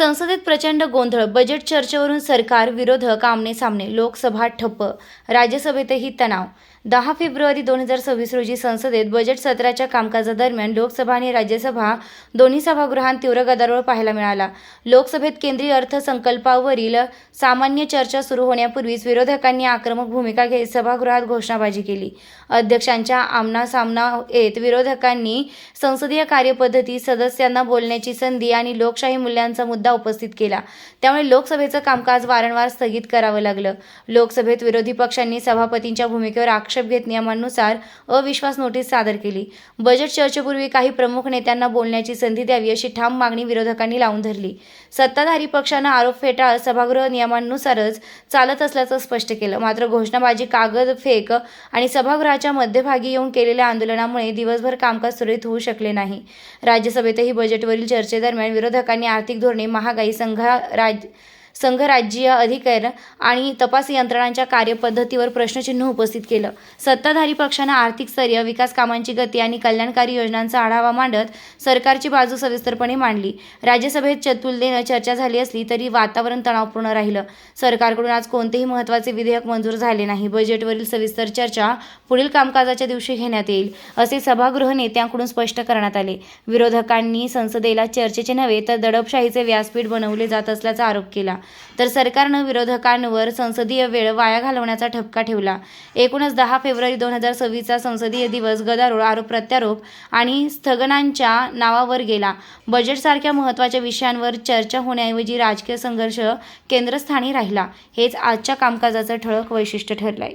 संसदेत प्रचंड गोंधळ बजेट चर्चेवरून सरकार विरोधक आमने सामने लोकसभा ठप्प राज्यसभेतही तणाव. दहा फेब्रुवारी दोन हजार सव्वीस रोजी संसदेत बजेट सत्राच्या कामकाजादरम्यान लोकसभा आणि राज्यसभा दोन्ही सभागृहांत तीव्र गदारोळ पाहायला मिळाला. लोकसभेत केंद्रीय अर्थसंकल्पावरील सामान्य चर्चा सुरू होण्यापूर्वीच विरोधकांनी आक्रमक भूमिका घेत सभागृहात घोषणाबाजी केली. अध्यक्षांच्या आमनासामना येत विरोधकांनी संसदीय कार्यपद्धती सदस्यांना बोलण्याची संधी आणि लोकशाही मूल्यांचा मुद्दा उपस्थित केला. त्यामुळे लोकसभेचं कामकाज वारंवार स्थगित करावं लागलं. लोकसभेत विरोधी पक्षांनी सभापतींच्या भूमिकेवर आक्षेप घेत नियमांनुसार अविश्वास नोटीस सादर केली. बजेट चर्चेपूर्वी काही प्रमुख नेत्यांना बोलण्याची संधी द्यावी अशी ठाम मागणी विरोधकांनी लावून धरली. सत्ताधारी पक्षानं आरोप फेटाळ सभागृह नियमांनुसारच चालत असल्याचं स्पष्ट केलं. मात्र घोषणाबाजी कागद फेक आणि सभागृहाच्या मध्यभागी येऊन केलेल्या आंदोलनामुळे दिवसभर कामकाज सुरळीत होऊ शकले नाही. राज्यसभेतही बजेटवरील चर्चेदरम्यान विरोधकांनी आर्थिक धोरणे महागाई संघ राज संघराज्यीय अधिकार आणि तपास यंत्रणांच्या कार्यपद्धतीवर प्रश्नचिन्ह उपस्थित केलं. सत्ताधारी पक्षानं आर्थिक स्तरीय विकास कामांची गती आणि कल्याणकारी योजनांचा आढावा मांडत सरकारची बाजू सविस्तरपणे मांडली. राज्यसभेत चतुलतेनं चर्चा झाली असली तरी वातावरण तणावपूर्ण राहिलं. सरकारकडून आज कोणतेही महत्त्वाचे विधेयक मंजूर झाले नाही. बजेटवरील सविस्तर चर्चा पुढील कामकाजाच्या दिवशी घेण्यात येईल असे सभागृह नेत्यांकडून स्पष्ट करण्यात आले. विरोधकांनी संसदेला चर्चेचे नव्हे तर दडपशाहीचे व्यासपीठ बनवले जात असल्याचा आरोप केला. तर सरकारनं विरोधकांवर संसदीय वेळ वाया घालवण्याचा ठपका ठेवला. एकूणच दहा फेब्रुवारी दोन हजार सव्वीसचा संसदीय दिवस गदारोळ आरोप प्रत्यारोप आणि स्थगनांच्या नावावर गेला. बजेटसारख्या महत्त्वाच्या विषयांवर चर्चा होण्याऐवजी राजकीय संघर्ष केंद्रस्थानी राहिला. हेच आजच्या कामकाजाचं ठळक वैशिष्ट्य ठरलंय.